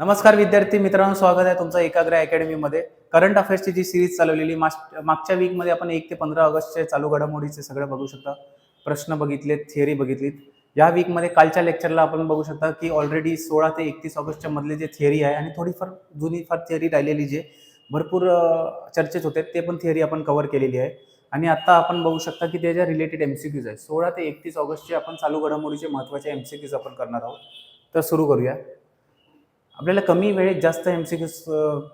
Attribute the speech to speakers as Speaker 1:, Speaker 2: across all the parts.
Speaker 1: नमस्कार विद्यार्थी मित्रांनो स्वागत आहे तुमचं एकाग्र अकॅडमीमध्ये. करंट अफेअर्सची जी सिरीज चालवलेली मास- मागच्या वीकमध्ये आपण एक ते पंधरा ऑगस्टचे चालू घडामोडीचे सगळं बघू शकता. प्रश्न बघितलेत थिअरी बघितलीत. या वीकमध्ये कालच्या लेक्चरला आपण बघू शकता की ऑलरेडी सोळा ते एकतीस ऑगस्टच्या मधले जे थिअरी आहे आणि थोडीफार जुनी फार थिअरी राहिलेली जे भरपूर चर्चेत होते ते पण थिअरी आपण कव्हर केलेली आहे. आणि आता आपण बघू शकता की त्याच्या रिलेटेड एम सी क्यूज आहे सोळा ते एकतीस ऑगस्टचे आपण चालू घडामोडीचे महत्त्वाचे एम सी क्यूज आपण करणार आहोत. तर सुरू करूया. आपल्याला कमी वेळेत जास्त एम सी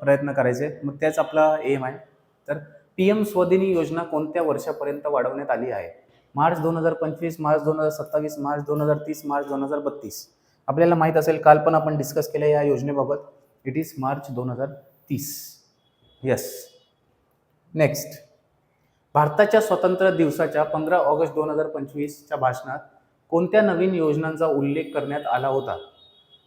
Speaker 1: प्रयत्न करायचे. मग त्याच आपला एम आहे. तर पी एम स्वदिनी योजना कोणत्या वर्षापर्यंत वाढवण्यात आली आहे? मार्च दोन हजार पंचवीस मार्च दोन हजार सत्तावीस मार्च दोन हजार तीस मार्च दोन हजार बत्तीस. आपल्याला माहीत असेल काल पण आपण डिस्कस केलं या योजनेबाबत. इट इज मार्च दोन हजार तीस. येस नेक्स्ट भारताच्या स्वातंत्र्य दिवसाच्या पंधरा ऑगस्ट दोन हजार पंचवीसच्या भाषणात कोणत्या नवीन योजनांचा उल्लेख करण्यात आला होता?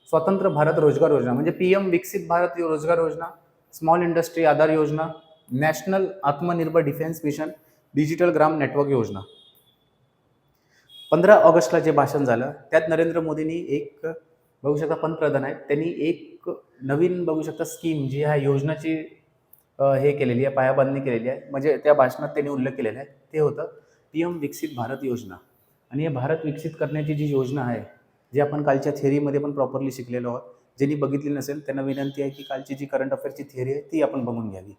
Speaker 1: स्वतंत्र भारत रोजगार योजना म्हणजे पी एम विकसित भारत रोजगार योजना स्मॉल इंडस्ट्री आधार योजना नॅशनल आत्मनिर्भर डिफेन्स मिशन डिजिटल ग्राम नेटवर्क योजना. पंधरा ऑगस्टला जे भाषण झालं त्यात नरेंद्र मोदींनी एक बघू शकता पंतप्रधान आहेत. त्यांनी एक नवीन बघू शकता स्कीम जी ह्या योजनाची हे केलेली आहे पायाबांधणी केलेली आहे. म्हणजे त्या भाषणात त्यांनी उल्लेख केलेला आहे. ते होतं पी एम विकसित भारत योजना. आणि हे भारत विकसित करण्याची जी योजना आहे जे आपण कालच्या थिअरीमध्ये पण प्रॉपरली शिकलेलो आहोत. ज्यांनी बघितली नसेल त्यांना विनंती आहे की कालची जी करंट अफेअरची थिअरी आहे ती आपण बघून घ्यावी.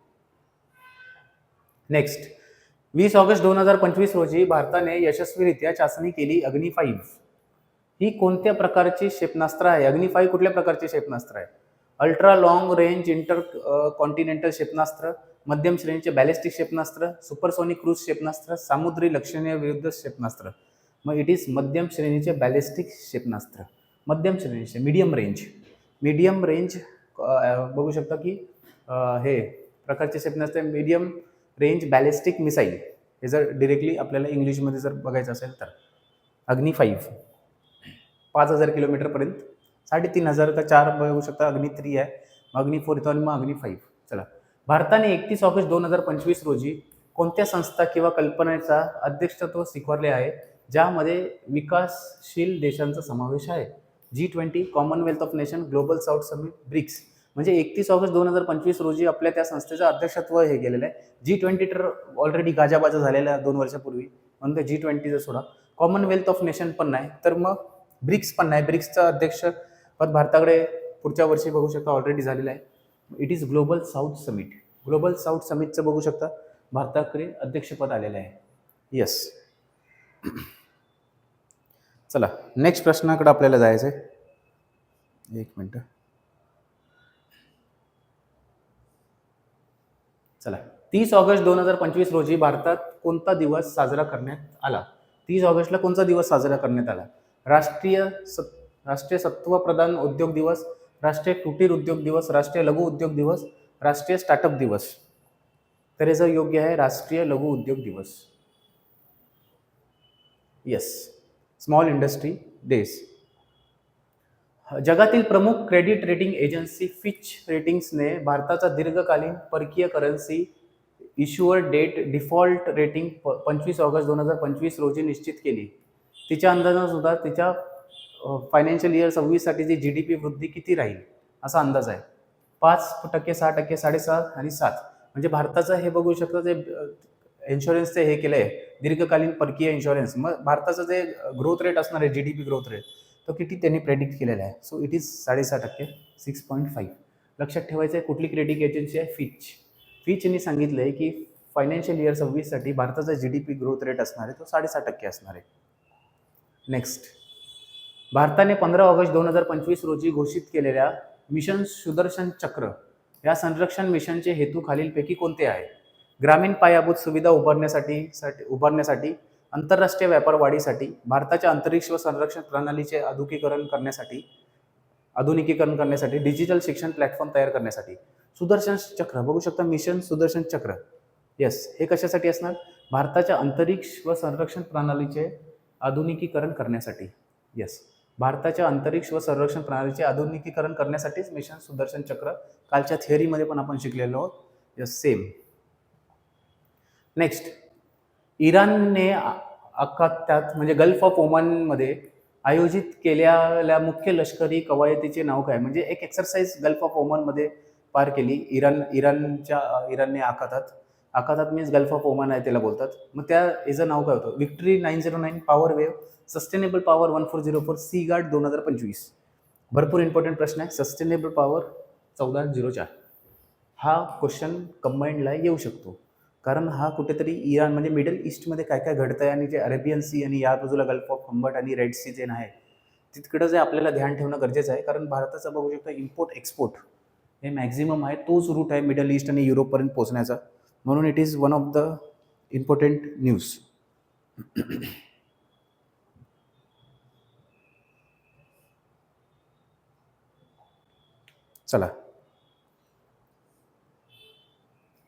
Speaker 1: नेक्स्ट वीस ऑगस्ट दोन हजार पंचवीस रोजी भारताने यशस्वीरित्या चाचणी केली अग्नी फाईव्ह ही कोणत्या प्रकारची क्षेपणास्त्र आहे? अग्नी फाईव्ह कुठल्या प्रकारचे क्षेपणास्त्र आहे? Ultra long range intercontinental क्षेपणास्त्र मध्यम श्रेणीचे बॅलिस्टिक क्षेपणास्त्र सुपरसोनिक क्रूज क्षेपणास्त्र सामुद्री लक्षणीय विरुद्ध क्षेपणास्त्र. मग इट इज मध्यम श्रेणीचे बॅलिस्टिक क्षेपणास्त्र. मध्यम श्रेणीचे मीडियम रेंज मीडियम रेंज बघू शकता की हे प्रकारचे क्षेपणास्त्र मीडियम रेंज बॅलिस्टिक मिसाईल हे जर डिरेक्टली आपल्याला इंग्लिशमध्ये जर बघायचं असेल तर. अग्नी फाईव्ह पाच हजार किलोमीटरपर्यंत साडेतीन हजार का चार बघू शकता अग्नी थ्री आहे. मग अग्नी फोर येतो आणि मग अग्नी फाईव्ह चला. भारताने एकतीस ऑगस्ट दोन हजार पंचवीस रोजी कोणत्या संस्था किंवा कल्पनेचा अध्यक्षत्व स्वीकारले आहे? ज्यामध्ये विकासशील देशांचा समावेश आहे. G twenty Commonwealth of nation global south summit BRICS म्हणजे एकतीस ऑगस्ट दोन हजार पंचवीस रोजी आपल्या त्या संस्थेचं अध्यक्षत्व हे गेलेलं आहे. जी ट्वेंटी तर ऑलरेडी गाजाबाजा झालेला आहे दोन वर्षापूर्वी. म्हणून ते जी ट्वेंटीचं सोडा. कॉमनवेल्थ ऑफ नेशन पण नाही तर मग ब्रिक्स पण नाही. ब्रिक्सचं अध्यक्ष पद भारताकडे पुढच्या वर्षी बघू शकता ऑलरेडी झालेलं आहे. It is global south summit global south समिटचं बघू शकता. भारताकडे अध्यक्षपद आलेलं आहे. येस चला नेक्स्ट प्रश्नाकडे आपल्याला जायचं आहे एक मिनटं. चला तीस ऑगस्ट दोन हजार पंचवीस रोजी भारतात कोणता दिवस साजरा करण्यात आला? तीस ऑगस्टला कोणता दिवस साजरा करण्यात आला? राष्ट्रीय सत राष्ट्रीय सत्व प्रधान उद्योग दिवस राष्ट्रीय कुटीर उद्योग दिवस राष्ट्रीय लघु उद्योग दिवस राष्ट्रीय स्टार्टअप दिवस. तर याचं योग्य आहे राष्ट्रीय लघु उद्योग दिवस. येस स्मॉल इंडस्ट्री डेज जगातील प्रमुख क्रेडिट रेटिंग एजन्सी फिच रेटिंग्सने भारताचा दीर्घकालीन परकीय currency issuer debt default rating प पंचवीस ऑगस्ट दोन हजार पंचवीस रोजी निश्चित केली. तिच्या अंदाजानुसार तिच्या फायनान्शियल इयर सव्वीससाठीची जी डी पी वृद्धी किती राहील असा अंदाज आहे. पाच टक्के सहा टक्के साडेसात आणि सात. म्हणजे भारताचं हे बघू शकता ते इन्शुरन्सचं हे केलं आहे दीर्घकालीन परकीय इन्शुरन्स मग भारताचं जे ग्रोथ रेट असणार आहे G D P growth rate तो किती त्यांनी प्रेडिक्ट केलेला आहे? सो इट इज साडेसहा टक्के सिक्स पॉईंट फाईव्ह लक्षात ठेवायचं आहे कुठली क्रेडिट एजन्सी आहे? फिच फिचने सांगितलं आहे की फायनान्शियल इयर सव्वीससाठी भारताचा G D P growth rate असणार आहे तो साडेसहा टक्के असणार आहे. नेक्स्ट भारताने पंधरा ऑगस्ट दोन हजार पंचवीस रोजी घोषित केलेल्या मिशन सुदर्शन चक्र या संरक्षण मिशनचे हेतू खालीलपैकी कोणते आहे? ग्रामीण पायाभूत सुविधा उभारण्यासाठी साठी उभारण्यासाठी आंतरराष्ट्रीय व्यापार वाढीसाठी भारताच्या अंतरिक्ष व संरक्षण प्रणालीचे आधुनिकीकरण करण्यासाठी आधुनिकीकरण करण्यासाठी डिजिटल शिक्षण प्लॅटफॉर्म तयार करण्यासाठी. सुदर्शन चक्र बघू शकता मिशन सुदर्शन चक्र. येस हे कशासाठी असणार? भारताच्या अंतरिक्ष व संरक्षण प्रणालीचे आधुनिकीकरण करण्यासाठी. येस भारताच्या अंतरिक्ष व संरक्षण प्रणालीचे आधुनिकीकरण करण्यासाठीच मिशन सुदर्शन चक्र कालच्या थिअरीमध्ये पण आपण शिकलेलो आहोत. यस सेम नेक्स्ट इराणने अकात्यात म्हणजे गल्फ ऑफ ओमानमध्ये आयोजित केलेल्या मुख्य लष्करी कवायतीचे नाव काय? म्हणजे एक एक्सरसाइज गल्फ ऑफ ओमनमध्ये पार केली. इराण इराणच्या इराणने आखातात आखातात मीन्स गल्फ ऑफ ओमान आहे त्याला बोलतात. मग त्या याचं नाव काय होतं? Victory nine zero nine power wave sustainable power one four zero four sea guard दोन हजार पंचवीस. भरपूर इम्पॉर्टंट प्रश्न आहे. सस्टेनेबल पॉवर चौदा झिरो चार. हा क्वेश्चन कंबाईंडला येऊ शकतो. कारण हा कुठेतरी इराण म्हणजे मिडल ईस्टमध्ये काय काय घडतं आहे आणि जे अरेबियन सी आणि या बाजूला गल्फ ऑफ हंबट आणि रेड सी जे आहे तितकडं जे आपल्याला ध्यान ठेवणं गरजेचं आहे. कारण भारताचा बघू शकतो इम्पोर्ट एक्सपोर्ट हे मॅक्झिमम आहे. तोच रूट आहे मिडल ईस्ट आणि युरोपपर्यंत पोहोचण्याचा. म्हणून it is one of the important news चला.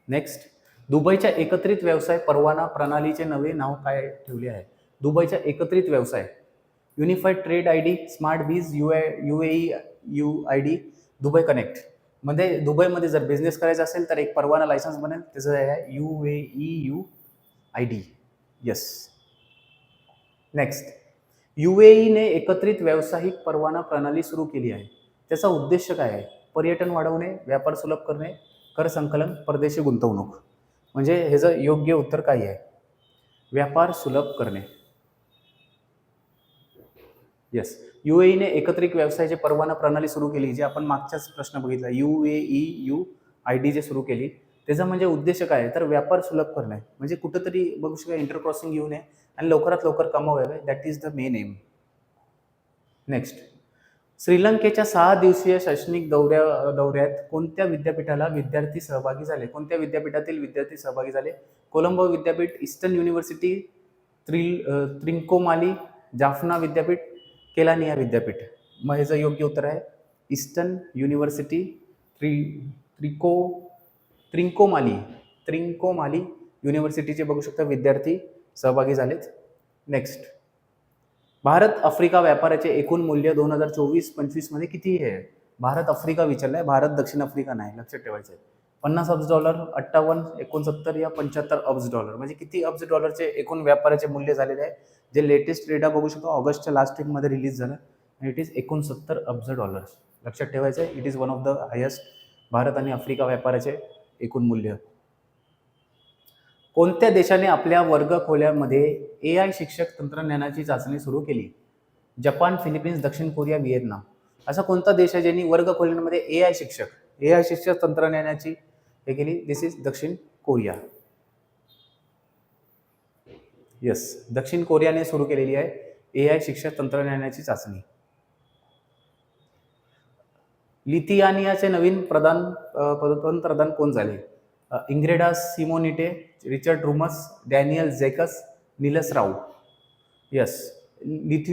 Speaker 1: नेक्स्ट दुबईच्या एकत्रित व्यवसाय परवाना प्रणालीचे नवे नाव काय ठेवले आहे? दुबईच्या एकत्रित व्यवसाय. Unified trade I D smart biz U I U A U I D Dubai कनेक्टमध्ये म्हणजे दुबईमध्ये जर बिझनेस करायचा असेल तर एक परवाना लायसन्स बनेल. त्याचं आहे U A E U I D yes next U A ईने एकत्रित व्यावसायिक परवाना प्रणाली सुरू केली आहे. त्याचा उद्देश काय आहे? पर्यटन वाढवणे व्यापार सुलभ करणे कर संकलन परदेशी गुंतवणूक. म्हणजे ह्याचं योग्य उत्तर काय आहे? व्यापार सुलभ करणे. येस यू ए ईने एकत्रित व्यवसायाची परवाना प्रणाली सुरू केली जे आपण मागच्याच प्रश्न बघितला. U A E U I D जे सुरू केली त्याचा म्हणजे उद्देश काय आहे? तर व्यापार सुलभ करणे. म्हणजे कुठंतरी बघू शकता इंटरक्रॉसिंग येऊ नये आणि लवकरात लवकर कमावावे. That is the main aim next श्रीलंकेच्या सहा दिवसीय शैक्षणिक दौऱ्या दौऱ्यात कोणत्या विद्यापीठाला विद्यार्थी सहभागी झाले? कोणत्या विद्यापीठातील विद्यार्थी सहभागी झाले? कोलंबो विद्यापीठ ईस्टर्न युनिव्हर्सिटी त्रिल त्रिंकोमाली जाफना विद्यापीठ केलानिया विद्यापीठ. मग ह्याचं योग्य उत्तर आहे ईस्टर्न युनिव्हर्सिटी त्रि त्रिको त्रिंकोमाली त्रिंकोमाली युनिव्हर्सिटीचे बघू शकता विद्यार्थी सहभागी झालेत. नेक्स्ट. भारत आफ्रिका व्यापाराचे एकूण मूल्य दोन हजार चोवीस पंचवीसमध्ये किती आहे? भारत आफ्रिका विचारलं आहे भारत दक्षिण आफ्रिका नाही. लक्षात ठेवायचं आहे पन्नास अब्ज डॉलर अठ्ठावन्न एकोणसत्तर या पंच्याहत्तर अब्ज डॉलर. म्हणजे किती अब्ज डॉलरचे एकूण व्यापाराचे मूल्य झालेले आहे? जे लेटेस्ट डेटा बघू शकतो. ऑगस्टच्या लास्ट वीकमध्ये रिलीज झालं. आणि इट इज एकोणसत्तर अब्ज डॉलर्स लक्षात ठेवायचं आहे it is one of the highest Bharat आणि आफ्रिका व्यापाराचे एकूण मूल्य. कोणत्या देशाने आपल्या वर्ग खोल्यामध्ये ए आय शिक्षक तंत्रज्ञानाची चाचणी सुरू केली? जपान फिलिपिन्स दक्षिण कोरिया व्हिएतनाम. असा कोणता देश आहे ज्यांनी वर्ग खोल्यांमध्ये ए आय शिक्षक ए आय शिक्षक तंत्रज्ञानाची हे केली? दिस इज दक्षिण कोरिया. येस दक्षिण कोरियाने सुरू केलेली आहे ए आय शिक्षक तंत्रज्ञानाची चाचणी. लिथियानियाचे नवीन प्रधान पंतप्रधान कोण झाले? इंग्रेडा सिमोनिटे रिचर्ड रुमस डॅनियल झेकस निलस राऊ यस लिथु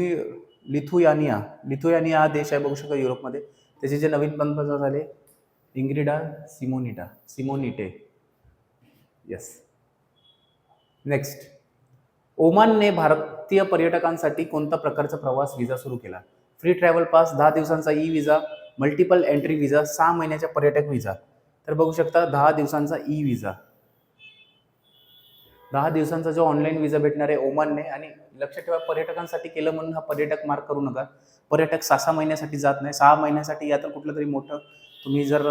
Speaker 1: लिथुयानिया लिथुयानिया हा देश आहे बघू शकता युरोपमध्ये. त्याचे जे नवीन पंतप्रधान झाले इंग्रिडा सिमोनिटा सिमोनिटे. यस नेक्स्ट ओमानने भारतीय पर्यटकांसाठी कोणत्या प्रकारचा प्रवास विजा सुरू केला? फ्री ट्रॅव्हल पास दहा दिवसांचा E visa multiple entry visa सहा महिन्याच्या पर्यटक विजा तर बघू शकता दहा दिवसांचा ई विजा दहा दिवसांचा जो ऑनलाईन विजा भेटणार आहे ओमानने आणि लक्षात ठेवा पर्यटकांसाठी केलं म्हणून हा पर्यटक मार्क करू नका. पर्यटक सहा सहा महिन्यासाठी जात नाही. सहा महिन्यासाठी या तर कुठलं तरी मोठं तुम्ही जर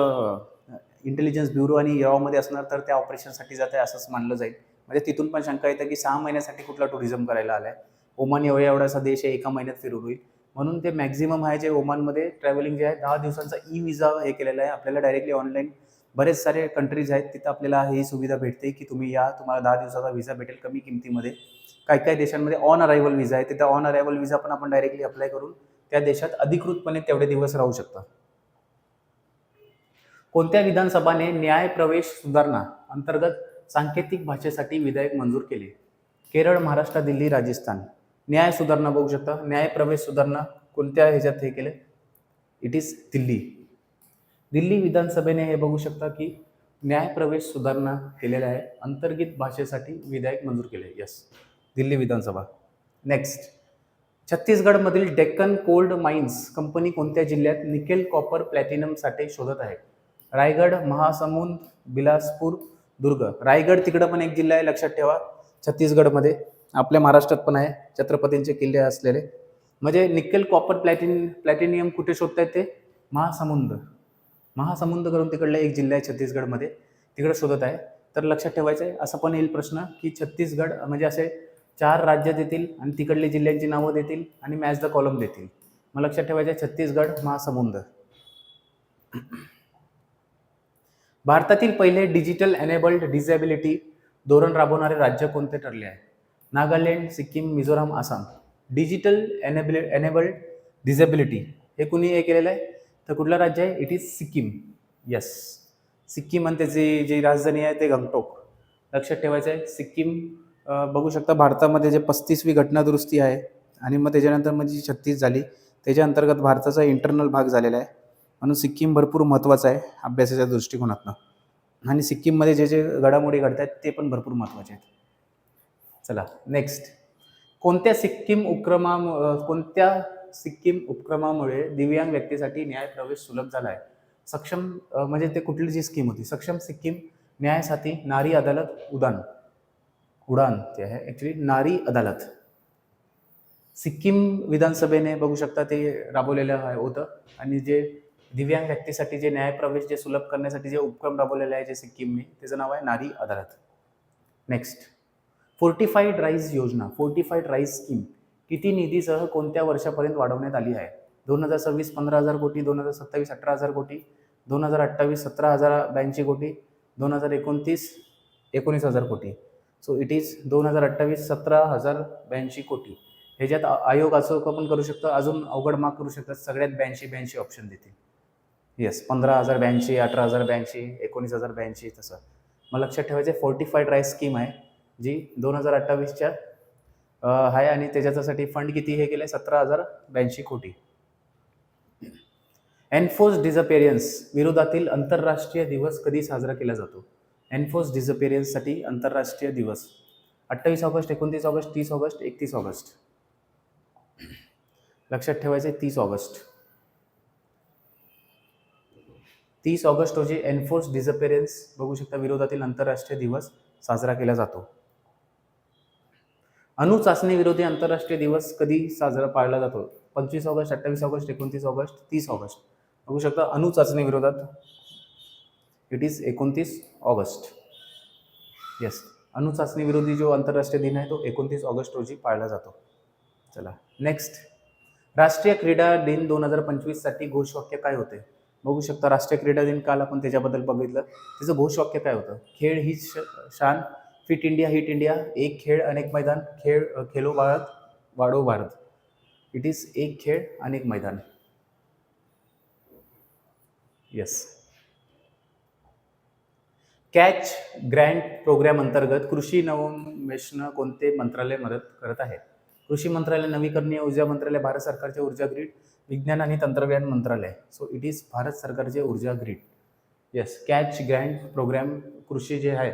Speaker 1: इंटेलिजन्स ब्युरो आणि यवामध्ये असणार तर त्या ऑपरेशनसाठी जात आहे असंच मानलं जाईल. म्हणजे तिथून पण शंका येतं की सहा महिन्यासाठी कुठला टुरिझम करायला आलाय? ओमान एवढा एवढासा देश आहे एका महिन्यात फिरून होईल. म्हणून ते मॅक्झिमम आहे जे ओमानमध्ये ट्रॅव्हलिंग जे आहे दहा दिवसांचा ई विजा हे केलेला आहे. आपल्याला डायरेक्टली ऑनलाईन बरेच सारे कंट्रीज आहेत तिथं आपल्याला ही सुविधा भेटते की तुम्ही या तुम्हाला दहा दिवसाचा व्हिसा भेटेल कमी किमतीमध्ये. काही काही देशांमध्ये ऑन अरायव्हल व्हिजा आहे तिथं ऑन अरायव्हल व्हिजा पण आपण डायरेक्टली अप्लाय करून त्या देशात अधिकृतपणे तेवढे दिवस राहू शकता. कोणत्या विधानसभाने न्याय प्रवेश सुधारणा अंतर्गत सांकेतिक भाषेसाठी विधेयक मंजूर केले? केरळ महाराष्ट्र दिल्ली राजस्थान. न्याय सुधारणा बघू शकता. न्याय प्रवेश सुधारणा कोणत्या ह्याच्यात हे केले? It is Delhi. दिल्ली विधानसभेने हे बघू शकता की न्याय प्रवेश सुधारणा केलेला आहे. अंतर्गत भाषेसाठी विधेयक मंजूर केले. यस दिल्ली विधानसभा. नेक्स्ट छत्तीसगडमधील डेक्कन कोल्ड माइन्स कंपनी कोणत्या जिल्ह्यात निकेल कॉपर प्लॅटिनमसाठी शोधत आहे? रायगड महासमुंद बिलासपूर दुर्ग. रायगड तिकडं पण एक जिल्हा आहे लक्षात ठेवा. छत्तीसगडमध्ये. आपल्या महाराष्ट्रात पण आहे. छत्रपतींचे किल्ले असलेले. म्हणजे निकेल कॉपर प्लॅटिन प्लॅटिनियम कुठे शोधतायत ते? महासमुंद. महासमुंद करून तिकडला एक जिल्हा आहे छत्तीसगडमध्ये. तिकडे शोधत आहे. तर लक्षात ठेवायचं आहे असं पण येईल प्रश्न की छत्तीसगड म्हणजे असे चार राज्य देतील आणि तिकडले जिल्ह्यांची नावं देतील आणि मॅच द कॉलम देतील. मग लक्षात ठेवायचं आहे छत्तीसगड महासमुंद. भारतातील पहिले डिजिटल एनेबल्ड डिझेबिलिटी धोरण राबवणारे राज्य कोणते ठरले आहे? नागालँड सिक्कीम मिझोराम आसाम. डिजिटल एनेबिलि एनेबल्ड डिझेबिलिटी हे कुणी हे केलेलं आहे? तर कुठलं राज्य आहे? It is Sikkim yes Sikkim आणि त्याची जी राजधानी आहे ते गंगटोक लक्षात ठेवायचं आहे सिक्कीम बघू शकता भारतामध्ये जे पस्तीसवी घटनादुरुस्ती आहे आणि मग त्याच्यानंतर मग जी छत्तीस झाली त्याच्या अंतर्गत भारताचा इंटरनल भाग झालेला आहे. म्हणून सिक्कीम भरपूर महत्त्वाचं आहे अभ्यासाच्या दृष्टिकोनातनं. आणि सिक्कीममध्ये जे जे घडामोडी घडत आहेत ते पण भरपूर महत्त्वाचे आहेत. चला नेक्स्ट कोणत्या सिक्कीम उपक्रमा कोणत्या सिक्कीम उपक्रमामुळे दिव्यांग व्यक्तीसाठी न्याय प्रवेश सुलभ झाला आहे. सक्षम म्हणजे ते कुठली जी स्कीम होती? सक्षम सिक्कीम न्यायासाठी नारी अदालत उडान. उडान ते आहे. ॲक्च्युली नारी अदालत. सिक्कीम विधानसभेने बघू शकता ते राबवलेलं आहे होतं. आणि जे दिव्यांग व्यक्तीसाठी जे न्यायप्रवेश जे सुलभ करण्यासाठी जे उपक्रम राबवलेले आहे जे सिक्कीमने त्याचं नाव आहे नारी अदालत. नेक्स्ट फोर्टिफाईड राईज योजना. फोर्टिफाईड राईज स्कीम किती निधीसह कोणत्या वर्षापर्यंत वाढवण्यात आली आहे? दोन हजार सव्वीस पंधरा हजार कोटी दोन हजार सत्तावीस अठरा हजार कोटी दोन हजार अठ्ठावीस सतरा हजार ब्याऐंशी कोटी दोन हजार एकोणतीस एकोणीस हजार कोटी. सो इट इज दोन हजार अठ्ठावीस सतरा हजार ब्याऐंशी कोटी. ह्याच्यात आयोग असं पण करू शकतं अजून अवघड मार्क करू शकतात सगळ्यात ब्याऐंशी ब्याऐंशी ऑप्शन देतील. येस पंधरा हजार ब्याऐंशी अठरा हजार ब्याऐंशी एकोणीस हजार ब्याऐंशी तसं. मग लक्षात ठेवायचं फोर्टिफाईड राईस स्कीम आहे जी दोन हजार अठ्ठावीसच्या आहे आणि त्याच्यासाठी फंड किती हे केले आहे सतरा हजार ब्याऐंशी कोटी. एनफोर्स डिझअपेरियन्स विरोधातील आंतरराष्ट्रीय दिवस कधी साजरा केला जातो? एनफोर्स डिझअपेरियन्ससाठी आंतरराष्ट्रीय दिवस. अठ्ठावीस ऑगस्ट एकोणतीस ऑगस्ट तीस ऑगस्ट एकतीस ऑगस्ट. लक्षात ठेवायचे तीस ऑगस्ट. तीस ऑगस्ट रोजी एनफोर्स डिझअपेरियन्स बघू शकता विरोधातील आंतरराष्ट्रीय दिवस साजरा केला जातो. अणु विरोधी आंतरराष्ट्रीय दिवस कधी साजरा पाळला जातो? पंचवीस ऑगस्ट अठ्ठावीस ऑगस्ट एकोणतीस ऑगस्ट तीस ऑगस्ट. बघू शकता अणु विरोधात इट इज एकोणतीस ऑगस्ट. येस अणु विरोधी जो आंतरराष्ट्रीय दिन आहे तो एकोणतीस ऑगस्ट रोजी पाळला जातो. चला नेक्स्ट राष्ट्रीय क्रीडा दिन दोन हजार पंचवीससाठी घोषवाक्य काय होते? बघू शकता राष्ट्रीय क्रीडा दिन काल आपण त्याच्याबद्दल बघितलं. त्याचं घोषवाक्य काय होतं? खेळ ही श शान फिट इंडिया हिट इंडिया एक खेळ अनेक मैदान खेळ खेलो भारत वाढो भारत. इट इज एक खेळ अनेक मैदान. येस कॅच ग्रँट प्रोग्राम अंतर्गत कृषी नवोन्मेषण कोणते मंत्रालय मदत करत आहे? कृषी मंत्रालय नवीकरणीय ऊर्जा मंत्रालय भारत सरकारचे ऊर्जा ग्रीड विज्ञान आणि तंत्रज्ञान मंत्रालय. सो इट इज भारत सरकारचे ऊर्जा grid. Yes catch grant programme कृषी जे आहे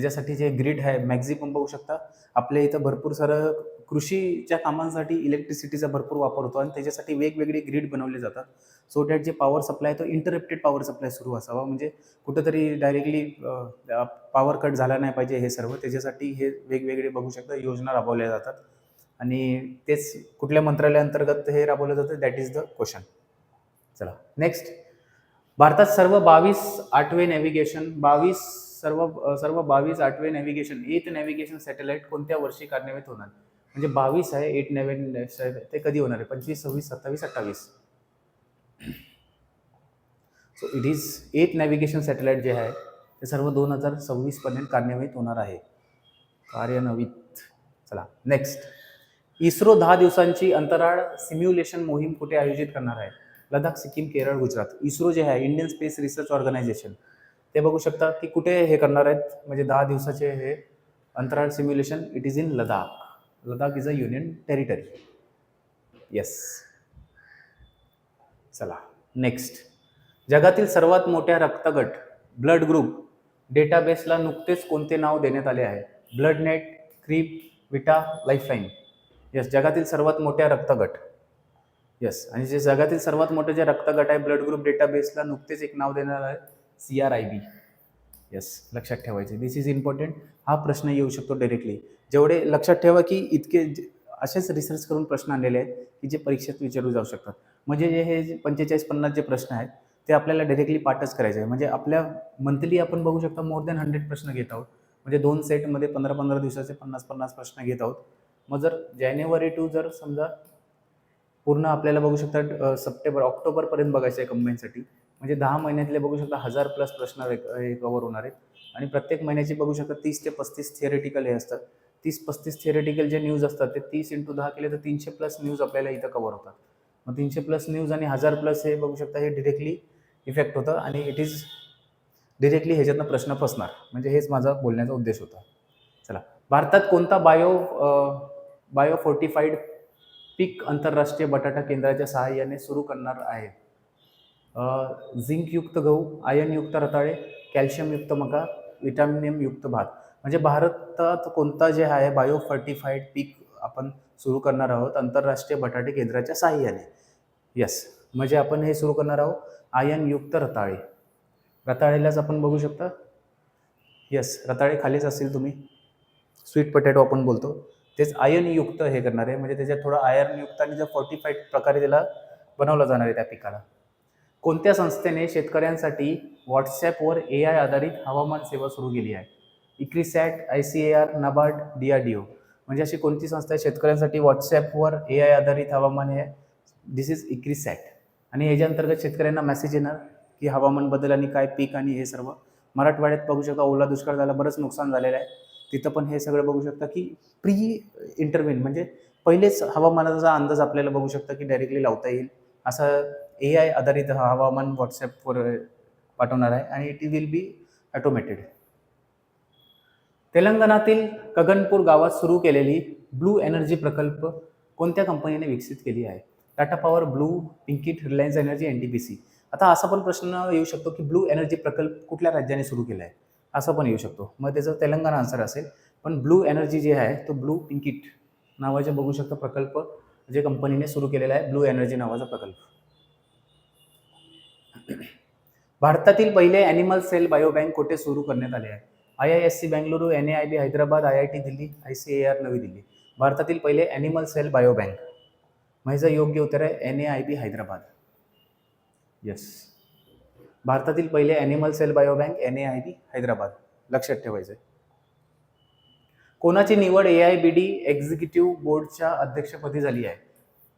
Speaker 1: त्याच्यासाठी जे ग्रीड आहे मॅक्झिमम बघू शकता. आपल्या इथं भरपूर सारं कृषीच्या कामांसाठी इलेक्ट्रिसिटीचा भरपूर वापर होतो आणि त्याच्यासाठी वेगवेगळे ग्रीड बनवले जातात. सो दॅट जे पॉवर सप्लाय तो इंटरप्टेड पॉवर सप्लाय सुरू असावा. म्हणजे कुठंतरी डायरेक्टली पॉवर कट झाला नाही पाहिजे हे सर्व. त्याच्यासाठी हे वेगवेगळे बघू शकता योजना राबवल्या जातात. आणि तेच कुठल्या मंत्रालयाअंतर्गत हे राबवलं जातं दॅट इज द क्वेश्चन चला नेक्स्ट भारतात सर्व बावीस आठवे नॅव्हिगेशन बावीस सर्व सर्व बावीस आठवे नॅव्हिगेशन एट नॅव्हिगेशन सॅटेलाइट कोणत्या वर्षी कार्यान्वित होणार? म्हणजे बावीस आहे एट नॅव्हे ते कधी होणार आहे? पंचवीस सव्वीस सत्तावीस अठ्ठावीस. So it is eight navigation satellite जे आहे ते सर्व दोन हजार सव्वीसपर्यंत कार्यान्वित होणार आहे. कार्यान्वित. चला नेक्स्ट इस्रो दहा दिवसांची अंतराळ सिम्युलेशन मोहीम कुठे आयोजित करणार आहे? लडाख सिक्कीम केरळ गुजरात. इस्रो जे आहे इंडियन स्पेस रिसर्च ऑर्गनायझेशन ते बघू शकता की कुठे हे करणार आहेत. म्हणजे दहा दिवसाचे हे अंतराळ simulation it is in Ladakh Ladakh is a union territory yes चला नेक्स्ट जगातील सर्वात मोठ्या रक्तगट ब्लड ग्रुप डेटाबेसला नुकतेच कोणते नाव देण्यात आले आहे? ब्लड नेट क्रीप विटा लाईफलाईन येस जगातील सर्वात मोठ्या रक्तगट. येस आणि जे जगातील सर्वात मोठे जे रक्तगट आहे ब्लड ग्रुप डेटाबेसला नुकतेच एक नाव देणार आहे. C R I B yes लक्षात ठेवायचे. दिस इज इम्पॉर्टंट हा प्रश्न येऊ शकतो डायरेक्टली जेवढे लक्षात ठेवा की इतके असेच रिसर्च करून प्रश्न आणलेले आहेत की जे परीक्षेत विचारू जाऊ शकतात. म्हणजे जे हे पंचेचाळीस पन्नास जे प्रश्न आहेत ते आपल्याला डायरेक्टली पाठच करायचे आहे म्हणजे आपल्या मंथली आपण बघू शकता मोर दॅन हंड्रेड प्रश्न घेत आहोत. म्हणजे दोन सेटमध्ये पंधरा पंधरा दिवसाचे पन्नास पन्नास प्रश्न घेत आहोत. मग जर जानेवारी टू जर समजा पूर्ण आपल्याला बघू शकता सप्टेंबर ऑक्टोबरपर्यंत बघायचं आहे कंबाईनसाठी म्हणजे दहा महिन्यातले बघू शकता हजार प्लस प्रश्न हे कवर होणार आहेत. आणि प्रत्येक महिन्याचे बघू शकता तीस ते पस्तीस थिअरेटिकल हे असतात. तीस पस्तीस थिअरेटिकल जे न्यूज असतात ते तीस इंटू दहा केले तर तीनशे प्लस न्यूज आपल्याला इथं कवर होतात. मग तीनशे प्लस न्यूज आणि हजार प्लस हे बघू शकता हे डिरेक्टली इफेक्ट होतं आणि इट इज डिरेक्टली ह्याच्यातनं प्रश्न फसणार. म्हणजे हेच माझा बोलण्याचा उद्देश होता. चला. भारतात कोणता बायो बायो फोर्टिफाईड पीक आंतरराष्ट्रीय बटाटा केंद्राच्या सहाय्याने सुरू करणार आहे? झिंकयुक्त गहू आयनयुक्त रताळे कॅल्शियमयुक्त मका विटॅमिनियमयुक्त भात. म्हणजे भारतात कोणता जे आहे बायो फर्टिफाईड पीक आपण सुरू करणार आहोत आंतरराष्ट्रीय बटाटे केंद्राच्या सहाय्याने येस म्हणजे आपण हे सुरू करणार आहोत आयनयुक्त रताळे. रताळेलाच आपण बघू शकता. येस रताळे खालीच असतील तुम्ही. स्वीट पटॅटो आपण बोलतो. तेच आयनयुक्त हे करणार आहे. म्हणजे त्याच्यात थोडं आयर्नयुक्त आणि जर फॉर्टिफाईड प्रकारे त्याला बनवलं जाणार आहे त्या पिकाला. कोणत्या संस्थेने शेतकऱ्यांसाठी व्हॉट्सॲपवर ए आय आधारित हवामान सेवा सुरू केली आहे? ICRISAT I C A R NABARD D R D O म्हणजे अशी कोणती संस्था आहे शेतकऱ्यांसाठी व्हॉट्सॲपवर ए आय आधारित हवामान हे दिस इज इक्रिसॅट. आणि याच्याअंतर्गत शेतकऱ्यांना मेसेज येणार की हवामान बदल आणि काय पीक आणि हे सर्व. मराठवाड्यात बघू शकता ओला दुष्काळ झाला बरंच नुकसान झालेलं आहे. तिथं पण हे सगळं बघू शकता की प्री इंटरव्हेन म्हणजे पहिलेच हवामानाचा अंदाज आपल्याला बघू शकता की डायरेक्टली लावता येईल. असं ए आय आधारित हा हवामान व्हॉट्सॲपवर पाठवणार आहे आणि इट विल बी ॲटोमेटेड तेलंगणातील कगनपूर गावात सुरू केलेली ब्लू एनर्जी प्रकल्प कोणत्या कंपनीने विकसित केली आहे? Tata power blue पिंकिट Reliance energy N T P C. आता असा पण प्रश्न येऊ शकतो की ब्लू एनर्जी प्रकल्प कुठल्या राज्याने सुरू केला आहे? असं पण येऊ शकतो. मग त्याचं तेलंगणा आन्सर असेल. पण ब्लू एनर्जी जे आहे तो ब्लू पिंकिट नावाचे बघू शकतो प्रकल्प जे कंपनीने सुरू केलेला आहे ब्लू एनर्जी नावाचा प्रकल्प. भारतातील पहिले ॲनिमल सेल बायोबँक कुठे सुरू करण्यात आले आहे? I I S C Bengaluru N A I B Hyderabad I I T Delhi I C A R नवी दिल्ली. भारतातील पहिले ॲनिमल सेल बायोबँक माझं योग्य उत्तर आहे N A I B Hyderabad yes भारतातील पहिले animal cell biobank N A I B Hyderabad लक्षात ठेवायचं आहे कोणाची निवड A I B D executive बोर्डच्या अध्यक्षपदी झाली आहे?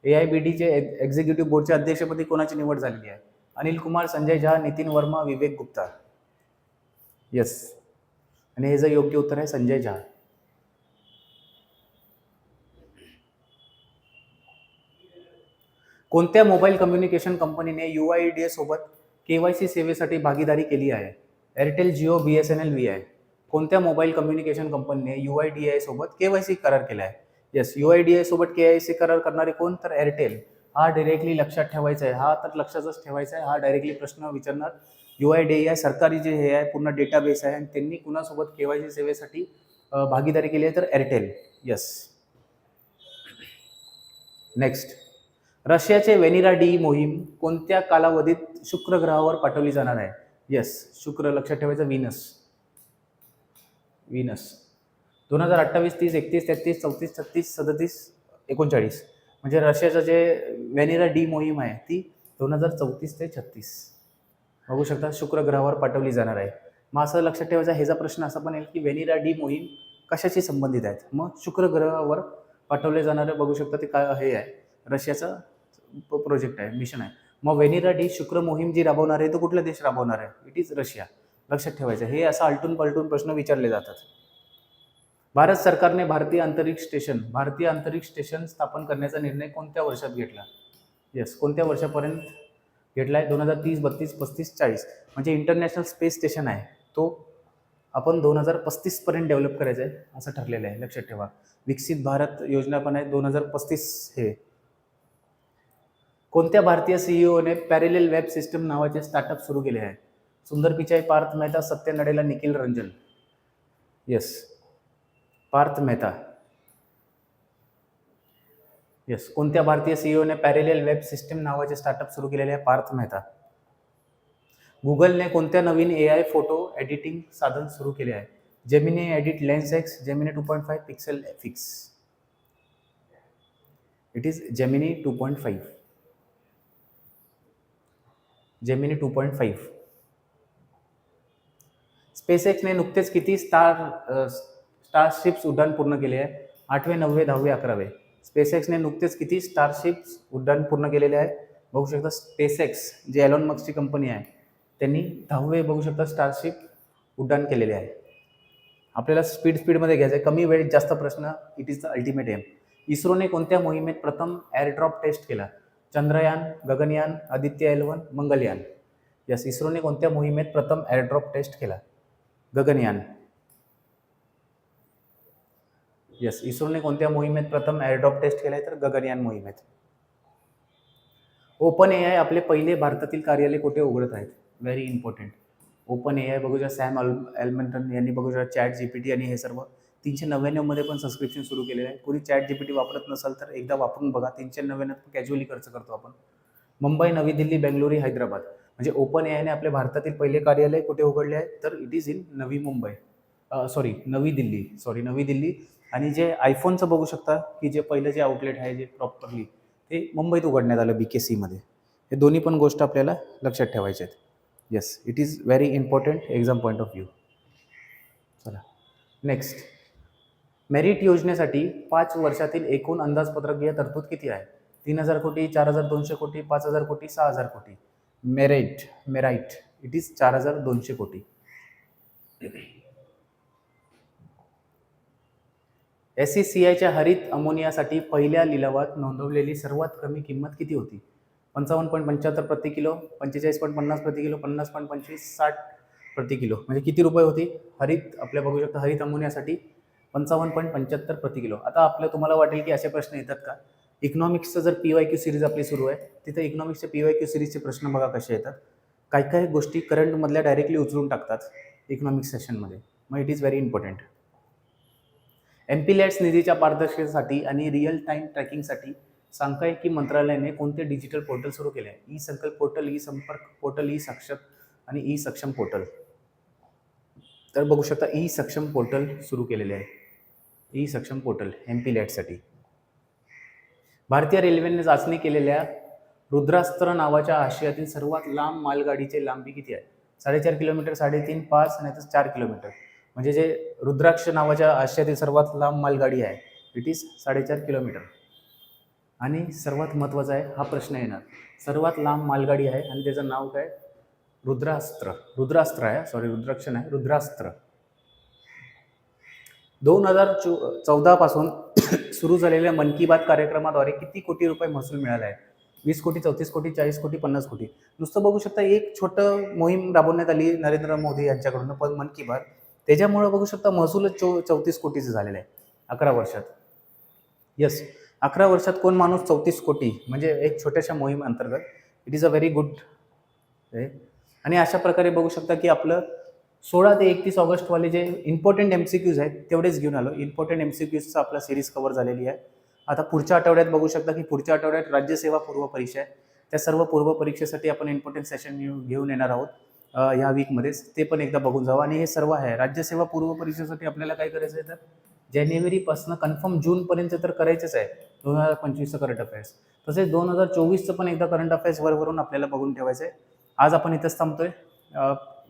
Speaker 1: ए आय बी डीचे एक्झिक्युटिव्ह बोर्डच्या अध्यक्षपदी कोणाची निवड झालेली आहे? अनिल कुमार संजय झा नितीन वर्मा विवेक गुप्ता. येस आणि हे जे योग्य उत्तर आहे संजय झा. कोणत्या मोबाईल कम्युनिकेशन कंपनीने यू आय डी सोबत के वाय सी सेवेसाठी भागीदारी केली आहे? Airtel Jio B S N L V I कोणत्या मोबाईल कम्युनिकेशन कंपनीने यू आय डी आय सोबत के वाय सी करार केला आहे yes U I D I सोबत के आय सी करार करणारे कोण? तर एअरटेल हा डायरेक्टली लक्षात ठेवायचा आहे. हा तर लक्षातच ठेवायचा आहे. हा डायरेक्टली प्रश्न विचारणार. यू आय डी आहे सरकारी जे हे आहे पूर्ण डेटाबेस आहे आणि त्यांनी कुणासोबत के वाय सी सेवेसाठी भागीदारी केली आहे तर एअरटेल येस नेक्स्ट रशियाचे वेनिरा डी मोहीम कोणत्या कालावधीत शुक्र ग्रहावर पाठवली जाणार आहे? येस शुक्र लक्षात ठेवायचं विनस विनस दोन हजार अठ्ठावीस तीस एकतीस तेहतीस चौतीस छत्तीस सदतीस एकोणचाळीस. म्हणजे रशियाचं जे वेनिरा डी मोहीम आहे ती दोन हजार चौतीस ते छत्तीस. बघू शकता शुक्र ग्रहावर पाठवली जाणार आहे. मग असं लक्षात ठेवायचा ह्याचा प्रश्न असा पण येईल की वेनिरा डी मोहीम कशाशी संबंधित आहेत? मग शुक्र ग्रहावर पाठवले जाणारे बघू शकता ते काय हे आहे. रशियाचं प्रोजेक्ट आहे मिशन आहे. मग वेनिरा डी शुक्र मोहीम जी राबवणार आहे तो कुठला देश राबवणार आहे? It is Russia. लक्षात ठेवायचं हे असं आलटून पलटून प्रश्न विचारले जातात. भारत सरकारने भारतीय अंतरिक्ष स्टेशन भारतीय अंतरिक्ष स्टेशन स्थापन करण्याचा निर्णय कोणत्या वर्षात घेतला? येस कोणत्या वर्षापर्यंत घेतला आहे दोन हजार तीस बत्तीस पस्तीस चाळीस. म्हणजे इंटरनॅशनल स्पेस स्टेशन आहे. तो आपण दोन हजार पस्तीसपर्यंत डेव्हलप करायचं आहे असं ठरलेलं आहे. लक्षात ठेवा. विकसित भारत योजना पण आहे. दोन हजार पस्तीस हे. कोणत्या भारतीय सीईओने पॅरेलेल वेब सिस्टम नावाचे स्टार्टअप सुरू केले आहे? सुंदर पिचाई पार्थ मेहता सत्य नडेला निखिल रंजन. येस पार्थ मेहता. येस कोणत्या भारतीय सीईओने पॅरेलेल वेब सिस्टीम नावाचे स्टार्टअप सुरू केलेले आहे? पार्थ मेहता. गुगलने कोणत्या नवीन ए आय फोटो एडिटिंग साधन सुरू केले आहे? Gemini edit lens X Gemini two point five pixel fix it is Gemini two point five Gemini two point five स्पेसएक्सने नुकतेच किती स्टार स्टारशिप्स उड्डाण पूर्ण केले आहे. आठवे नववे दहावे अकरावे. स्पेसएक्सने नुकतेच किती स्टारशिप्स उड्डाण पूर्ण केलेले आहे? बघू शकता स्पेसएक्स जे एलॉन मक्सची कंपनी आहे त्यांनी दहावे बघू शकता स्टारशिप उड्डाण केलेले आहे. आपल्याला स्पीड स्पीडमध्ये घ्यायचं आहे. कमी वेळेत जास्त प्रश्न it is the ultimate aim इस्रोने कोणत्या मोहिमेत प्रथम एअरड्रॉप टेस्ट केला? Chandrayaan Gaganyaan Aditya L one Mangalyaan. Yes इस्रोने कोणत्या मोहिमेत प्रथम एअरड्रॉप टेस्ट केला? गगनयान. यस इस्रोने कोणत्या मोहिमेत प्रथम एअरड्रॉप टेस्ट केलाय तर गगनयान मोहिमेत. ओपन ए आय आपले पहिले भारतातील कार्यालय कुठे उघडत आहेत? Very important Open A I बघूया सॅम अल एल्मंटन यांनी बघूया चॅट जी पी टी आणि हे सर्व तीनशे नव्याण्णवमध्ये पण सबस्क्रिप्शन सुरू केलेलं आहे. कोणी चॅट जी पी टी वापरत नसाल तर एकदा वापरून बघा तीनशे नव्याण्णव कॅज्युअली खर्च करतो आपण. मुंबई नवी दिल्ली बेंगलोरी हैदराबाद. म्हणजे ओपन ए आयने आपल्या भारतातील पहिले कार्यालय कुठे उघडले आहे? तर it is in Navi Mumbai. Sorry नवी दिल्ली. सॉरी नवी दिल्ली. आणि जे आयफोनचं बघू शकता की जे पहिलं जे आउटलेट आहे जे प्रॉपरली ते मुंबईत उघडण्यात आलं बी के सीमध्ये हे दोन्ही पण गोष्ट आपल्याला लक्षात ठेवायच्या आहेत. Yes it is very important exam point of view चला नेक्स्ट मेरिट योजनेसाठी पाच वर्षातील एकूण अंदाजपत्रकीय तरतूद किती आहे? तीन हजार कोटी चार हजार दोनशे कोटी पाच हजार कोटी सहा हजार कोटी. मेरिट मेराईट इट इज चार हजार दोनशे कोटी. एस सी सी आयच्या हरित अमोनियासाठी पहिल्या लिलावात नोंदवलेली सर्वात कमी किंमत किती होती? पंचावन्न पॉईंट पंच्याहत्तर प्रति किलो पंचेचाळीस पॉईंट पन्नास प्रति किलो पन्नास पॉईंट पंचवीस साठ प्रति किलो. म्हणजे किती रुपये होती? हरित आपल्या बघू शकता हरित अमोनियासाठी पंचावन्न पॉईंट पंच्याहत्तर प्रति किलो. आता आपल्या तुम्हाला वाटेल की असे प्रश्न येतात का? इकॉनॉमिक्सचं जर पी वाय क्यू सिरीज आपली सुरू आहे तिथं इकॉनॉमिक्सच्या पी वाय क्यू सिरीजचे प्रश्न बघा कसे येतात. काही काही गोष्टी करंटमधल्या डायरेक्टली उचलून टाकतात इकॉनॉमिक्स सेशनमध्ये मग it is very important M P lads निधीच्या पारदर्शकतेसाठी आणि रिअल टाईम ट्रॅकिंगसाठी सांख्यिकी मंत्रालयाने कोणते डिजिटल पोर्टल सुरू केले? आहे E Sankalp portal E Sampark portal E Saksham आणि ई सक्षम पोर्टल तर बघू शकता ई सक्षम पोर्टल सुरू केलेले आहे. ई सक्षम पोर्टल एम पी लॅटसाठी भारतीय रेल्वेने चाचणी केलेल्या रुद्रास्त्र नावाच्या आशियातील सर्वात लांब मालगाडीचे लांबी किती आहे? साडेचार किलोमीटर साडेतीन पाच नाही तर चार किलोमीटर. म्हणजे जे रुद्राक्ष नावाच्या आशियातील सर्वात लांब मालगाडी आहे इट इज साडेचार किलोमीटर. आणि सर्वात महत्त्वाचा आहे हा प्रश्न येणार. सर्वात लांब मालगाडी आहे आणि त्याचं नाव काय? रुद्रास्त्र. रुद्रास्त्र आहे सॉरी रुद्राक्ष नाही रुद्रास्त्र. दोन हजार चो चौदापासून सुरू झालेल्या मन की बात कार्यक्रमाद्वारे किती कोटी रुपये महसूल मिळाला आहे वीस कोटी चौतीस कोटी चाळीस कोटी पन्नास कोटी. नुसतं बघू शकता एक छोटं मोहीम राबवण्यात आली नरेंद्र मोदी यांच्याकडून पण मन की बात त्याच्यामुळं बघू शकता महसूलच चौ चौतीस कोटीचं झालेलं आहे अकरा वर्षात. यस अकरा वर्षात कोण माणूस चौतीस कोटी म्हणजे एक छोट्याशा मोहीम अंतर्गत it is a very good आणि अशा प्रकारे बघू शकता की आपलं सोळा ते एकतीस ऑगस्टवाले जे इम्पॉर्टंट एम सी क्यूज आहेत तेवढेच घेऊन आलो. इम्पॉर्टंट एम सी क्यूजचं आपला सिरीज कवर झालेली आहे. आता पुढच्या आठवड्यात बघू शकता की पुढच्या आठवड्यात राज्यसेवा पूर्व परीक्षा आहे. त्या सर्व पूर्व परीक्षेसाठी आपण इम्पॉर्टंट सेशन घेऊन येणार आहोत. ह्या वीकमध्येच ते पण एकदा बघून जावं. आणि हे सर्व आहे. राज्यसेवा पूर्व परीक्षेसाठी आपल्याला काय करायचं आहे तर जानेवारीपासून कन्फर्म जूनपर्यंत तर करायचंच आहे. दोन हजार पंचवीसचं करंट अफेअर्स तसेच दोन हजार चोवीसचं पण एकदा करंट अफेअर्स वरवरून आपल्याला बघून ठेवायचं आहे आज आपण इथंच थांबतोय.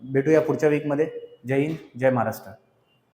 Speaker 1: भेटूया पुढच्या वीकमध्ये जय हिंद जय महाराष्ट्र.